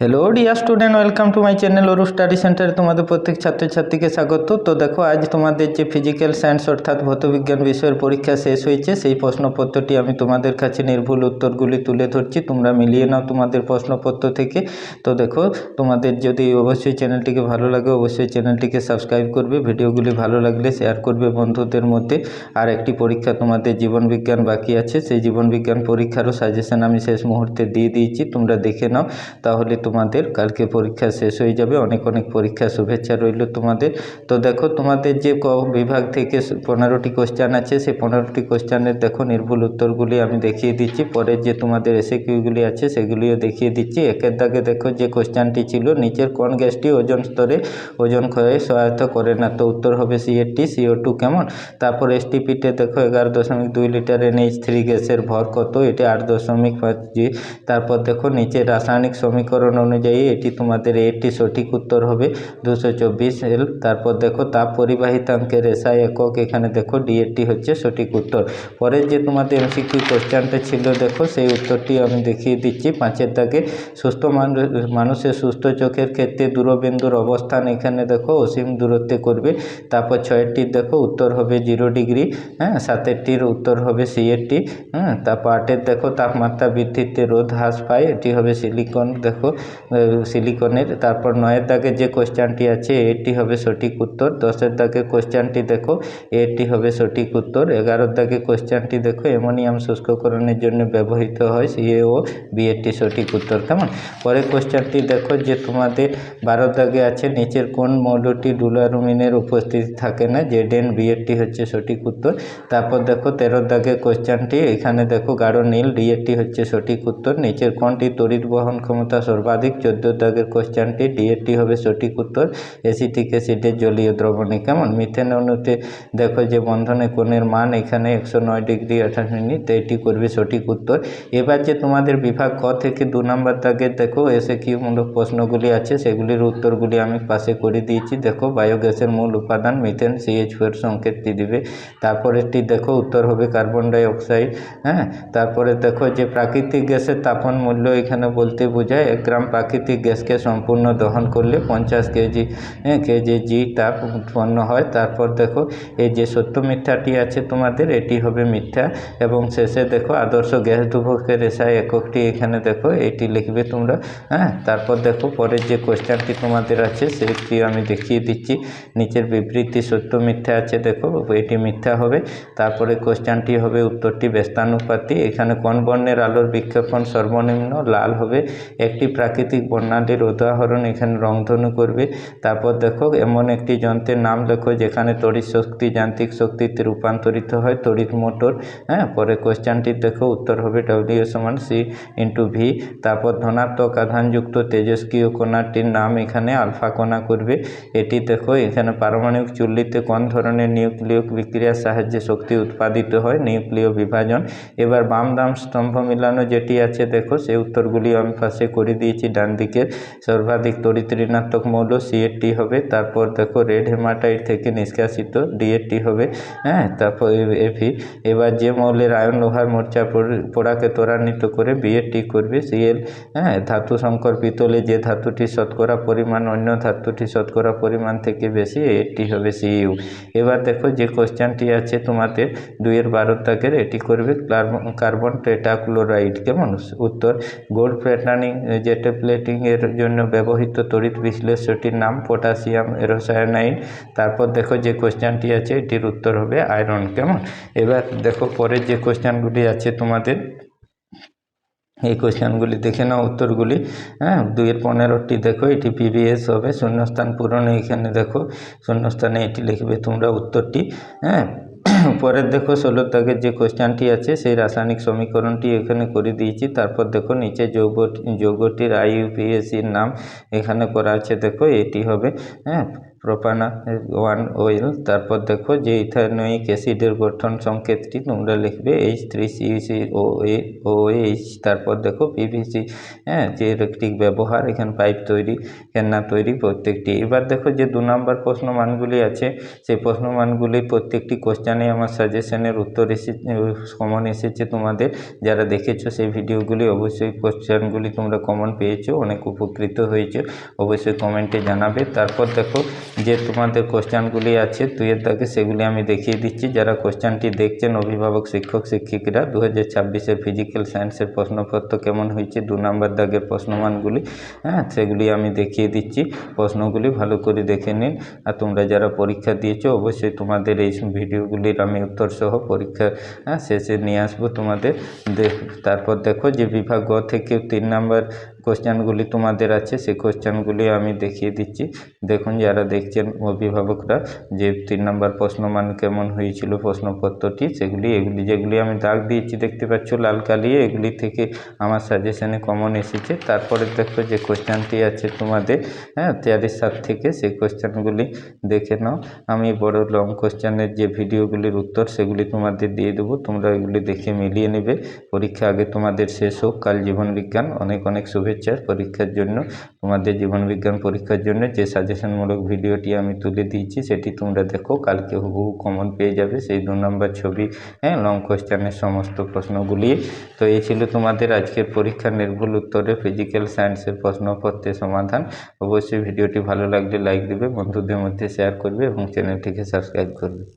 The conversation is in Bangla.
Hello dear student welcome to my channel Oru study সেন্টারে তোমাদের প্রত্যেক ছাত্রছাত্রীকে স্বাগত। তো দেখো, আজ তোমাদের যে ফিজিক্যাল সায়েন্স অর্থাৎ ভৌতবিজ্ঞান বিষয়ের পরীক্ষা শেষ হয়েছে, সেই প্রশ্নপত্রটি আমি তোমাদের কাছে নির্ভুল উত্তরগুলি তুলে ধরছি। তোমরা মিলিয়ে নাও তোমাদের প্রশ্নপত্র থেকে। তো দেখো, তোমাদের যদি অবশ্যই চ্যানেলটিকে ভালো লাগে, অবশ্যই চ্যানেলটিকে সাবস্ক্রাইব করবে। ভিডিওগুলি ভালো লাগলে শেয়ার করবে বন্ধুদের মধ্যে। আর একটি পরীক্ষা তোমাদের জীবনবিজ্ঞান বাকি আছে। সেই জীবনবিজ্ঞান পরীক্ষারও সাজেশন আমি শেষ মুহূর্তে দিয়ে দিয়েছি। তোমরা দেখে নাও। তাহলে তোমাদের, কালকে পরীক্ষা শেষ হয়ে যাবে, অনেক অনেক পরীক্ষা শুভেচ্ছা রইল তোমাদের। তো দেখো, তোমাদের যে ক বিভাগ থেকে পনেরোটি কোশ্চান আছে, সেই পনেরোটি কোশ্চানের দেখো নির্ভুল উত্তরগুলি আমি দেখিয়ে দিচ্ছি। পরে যে তোমাদের এসে কিউগুলি আছে, সেগুলিও দেখিয়ে দিচ্ছি। একের দাগে দেখো যে কোশ্চানটি ছিল, নিচের কোন গ্যাসটি ওজন স্তরে, ওজন ক্ষয়ে সহায়তা করে না? তো উত্তর হবে সিএটি সিও টু কেমন? তারপর এসটিপিতে দেখো এগারো দশমিক দুই লিটার এনএইচ থ্রি গ্যাসের ভর কত? এটি আট দশমিক পাঁচ জি তারপর দেখো নিচে রাসায়নিক সমীকরণ অনুযায়ী এটি তোমাদের এটি সঠিক উত্তর হবে। দুশো চব্বিশ এল। তারপর দেখো তাপ পরিবাহিতাঙ্কের এসআই একক। এখানে দেখো ডিএটি হচ্ছে সঠিক উত্তর। পরের যে তোমাদের এমসিকিউ কোশ্চেনটা ছিল, দেখো, সেই উত্তরটি আমি দেখিয়ে দিচ্ছি। পাঁচের দাগে, সুস্থ মানুষের সুস্থ চোখের ক্ষেত্রে দূরবিন্দুর অবস্থান এখানে দেখো, অসীম দূরত্বে করবে। তারপর ছয়েরটির দেখো, উত্তর হবে জিরো ডিগ্রি হ্যাঁ সাতেরটির উত্তর হবে সিএরটি হ্যাঁ তারপর আটের, দেখো, তাপমাত্রা বৃদ্ধিতে রোধ হ্রাস পায়। এটি হবে সিলিকন, দেখো সিলিকনের তারপর নয়ের দাগে যে কোশ্চেনটি আছে, এটি হবে সঠিক উত্তর। দশের দাগে কোশ্চেনটি দেখো, এটি হবে সঠিক উত্তর। এগারোর দাগে কোশ্চেনটি দেখো, অ্যামোনিয়াম শুষ্ককরণের জন্য ব্যবহৃত হয় সিএ ও বিএটি সঠিক উত্তর। কেমন? পরের কোশ্চেনটি দেখো, যে তোমাদের বারো দাগে আছে, নিচের কোন মৌলটি ডুলারুমিনের উপস্থিতি থাকে না? জেড এন বিএটি হচ্ছে সঠিক উত্তর। তারপর দেখো, তেরোর দাগে কোশ্চেনটি এখানে দেখো, গাঢ় নীল ডিএটি হচ্ছে সঠিক উত্তর। নিচের কোনটি তড়িৎ বহন ক্ষমতা সর্বাধিক চোদ্দ দাগের কোশ্চেনটি ডিএটি হবে সঠিক উত্তর। এসিটিক অ্যাসিডের জলীয় দ্রবণে কেমন? মিথেন অণুতে দেখো যে বন্ধনে কোণের মান এখানে একশো নয় ডিগ্রি আঠাশ মিনিট এটি করবে সঠিক উত্তর। এবার যে তোমাদের বিভাগ ক থেকে দু নম্বর দাগের দেখো, এসে কি মূলক প্রশ্নগুলি আছে সেগুলির উত্তরগুলি আমি পাশে করে দিয়েছি। দেখো, বায়োগ্যাসের মূল উপাদান মিথেন সিএইচ ফোর সংকেতটি দিবে। তারপরেরটি দেখো, উত্তর হবে কার্বন ডাই অক্সাইড হ্যাঁ? তারপরে দেখো যে প্রাকৃতিক গ্যাসের তাপন মূল্য এখানে বলতে বোঝায় এক গ্রাম প্রাকৃতিক গ্যাসকে সম্পূর্ণ দহন করলে পঞ্চাশ কেজি কেজি জি তাপ উৎপন্ন হয়। তারপর দেখো, এই যে সত্য মিথ্যাটি আছে তোমাদের, এটি হবে মিথ্যা। এবং শেষে দেখো, আদর্শ গ্যাস দুভকের এসআই এককটি এখানে দেখো, এটি লিখবে তোমরা হ্যাঁ? তারপর দেখো, পরের যে কোশ্চেনটি তোমাদের আছে, সেটি আমি দেখিয়ে দিচ্ছি। নিচের বিবৃতি সত্য মিথ্যা আছে, দেখো, এটি মিথ্যা হবে। তারপরে কোশ্চেনটি হবে উত্তরটি ব্যস্তানুপাতি। এখানে কোন বর্ণের আলোর বিক্ষেপণ সর্বনিম্ন লাল হবে? একটি প্রাকৃতিক বর্ণালীর উদাহরণ এখানে রংধনু করবে। তারপর দেখো, এমন একটি যন্ত্রের নাম লেখো, যেখানে তড়িৎ শক্তি, যান্ত্রিক শক্তিতে রূপান্তরিত হয় তড়িৎ মোটর। হ্যাঁ পরে কোশ্চেনটি দেখো, উত্তর হবে ডব্লিউ সমান সি ইন্টু ভি তারপর ধনাত্মক আধানযুক্ত তেজস্ক্রিয় কণাটির নাম এখানে আলফা কণা করবে। এটি দেখো, এখানে পারমাণবিক চুল্লিতে কোন ধরনের নিউক্লিয় বিক্রিয়ার সাহায্যে শক্তি উৎপাদিত হয়? নিউক্লিয় বিভাজন। এবার বাম দাম স্তম্ভ মিলানো যেটি আছে, দেখো, সেই উত্তরগুলি আমি পাশে করে দিয়েছি। ডান দিকের সর্বাধিক তড়িৎ ঋণাত্মক মৌল সিএটি হবে। তারপর দেখো রেড হেমাটাইট থেকে নিষ্কাশিত ডিএটি হবে। হ্যাঁ তারপর এফি এবার যে মৌলের আয়ন লোহার মোর্চা পোড়াকে ত্বরান্বিত করে বিএটি করবে। সিএল হ্যাঁ ধাতু সংকর পিতলে যে ধাতুটি শতকরা পরিমাণ, অন্য ধাতুটি শতকরা পরিমাণ থেকে বেশি এটি হবে সিইউ এবার দেখো যে কোশ্চেনটি আছে তোমাদের দুইয়ের বারো দাগের এটি করবে কার্বন টেটাক্লোরাইড কেমন? উত্তর, গোল্ড প্যাটার্নিং যেটা প্লেটিং এর জন্য ব্যবহৃত তড়িৎ বিশ্লেষটির নাম পটাশিয়াম এরোসায়ানাইড। তারপর দেখো যে কোশ্চেনটি আছে, এটির উত্তর হবে আয়রন। কেমন? এবার দেখো পরের যে কোশ্চেনগুলি আছে তোমাদের, এই কোশ্চেনগুলি দেখে নাও উত্তরগুলি। হ্যাঁ দুইয়ের পনেরোটি দেখো, এটি পিভিএস হবে, শূন্যস্থান পূরণে এখানে দেখো, শূন্যস্থানে এটি লিখবে তোমরা উত্তরটি। হ্যাঁ পরের দেখো ষোলো দাগের যে কোশ্চেনটি আছে, সেই রাসায়নিক সমীকরণটি এখানে করে দিয়েছি। তারপর দেখো নিচে যৌগ যৌগটির আইইউপিএসির নাম এখানে করা আছে। দেখো এটি হবে হ্যাঁ? Propane one ol. তারপর দেখো যে ইথানোয়িক অ্যাসিডের গঠন সংকেতটি তোমরা লিখবে H three C O H তারপর দেখো পিভিসি হ্যাঁ যে ইলেকট্রিক ব্যবহার, এখানে পাইপ তৈরি কেন্না তৈরি প্রত্যেকটি। এবার দেখো যে দু নম্বর প্রশ্ন মানগুলি আছে। সেই প্রশ্ন মানগুলি প্রত্যেকটি কোশ্চানে আমার সাজেশনের উত্তর এসে কমন এসেছে তোমাদের। যারা দেখেছ সেই ভিডিওগুলি অবশ্যই কোশ্চেনগুলি তোমরা কমন পেয়েছ, অনেক উপকৃত হয়েছে। অবশ্যই কমেন্টে জানাবে। তারপর দেখো যে তোমাদের কোশ্চেনগুলি আছে, দুইয়ের দাগে সেগুলি আমি দেখিয়ে দিচ্ছি। যারা কোশ্চেনটি দেখছেন, অভিভাবক, শিক্ষক, শিক্ষিকরা দু হাজার ছাব্বিশের ফিজিক্যাল সায়েন্সের প্রশ্নপত্র কেমন হয়েছে, দু নম্বর দাগের প্রশ্নমানগুলি হ্যাঁ সেগুলি আমি দেখিয়ে দিচ্ছি। প্রশ্নগুলি ভালো করে দেখে নিন। আর তোমরা যারা পরীক্ষা দিয়েছ, অবশ্যই তোমাদের এই ভিডিওগুলির আমি উত্তর সহ পরীক্ষা হ্যাঁ শেষে নিয়ে আসব তোমাদের। তারপর দেখো যে বিভাগ গ থেকে তিন নাম্বার কোশ্চেনগুলি তোমাদের আছে, সেই কোশ্চেনগুলি আমি দেখিয়ে দিচ্ছি। দেখুন, যারা দেখছেন অভিভাবকরা, যে তিন নম্বর প্রশ্নমান কেমন হয়েছিল, প্রশ্নপত্রটি, সেগুলি, এগুলি যেগুলি আমি দাগ দিয়েছি, দেখতে পাচ্ছ, লাল কালিয়ে এগুলি থেকে আমার সাজেশনে কমন এসেছে। তারপরে দেখো যে কোশ্চেনটি আছে তোমাদের হ্যাঁ তেয়ারির সাত থেকে, সেই কোশ্চেনগুলি দেখে নাও। আমি বড় লং কোশ্চেনের যে ভিডিওগুলির উত্তর, সেগুলি তোমাদের দিয়ে দেবো। তোমরা এগুলি দেখে মিলিয়ে নেবে। পরীক্ষা আগে তোমাদের শেষ হোক। কাল জীবন বিজ্ঞান। অনেক অনেক শুভেচ্ছা। পরীক্ষার জন্য, তোমাদের জীবন বিজ্ঞান পরীক্ষার জন্য যে সাজেশনমূলক ভিডিওটি আমি তুলে দিয়েছি, সেটি তোমরা দেখো, কালকে হুবহু কমন পেয়ে যাবে, সেই দু নম্বর ছবি হ্যাঁ লং কোশ্চেনের সমস্ত প্রশ্নগুলি। তো এই ছিল তোমাদের আজকের পরীক্ষার নির্ভুল উত্তরে ফিজিক্যাল সায়েন্সের প্রশ্নপত্রের সমাধান। অবশ্যই ভিডিওটি ভালো লাগলে লাইক দেবে, বন্ধুদের মধ্যে শেয়ার করবে এবং চ্যানেলটিকে সাবস্ক্রাইব করবে।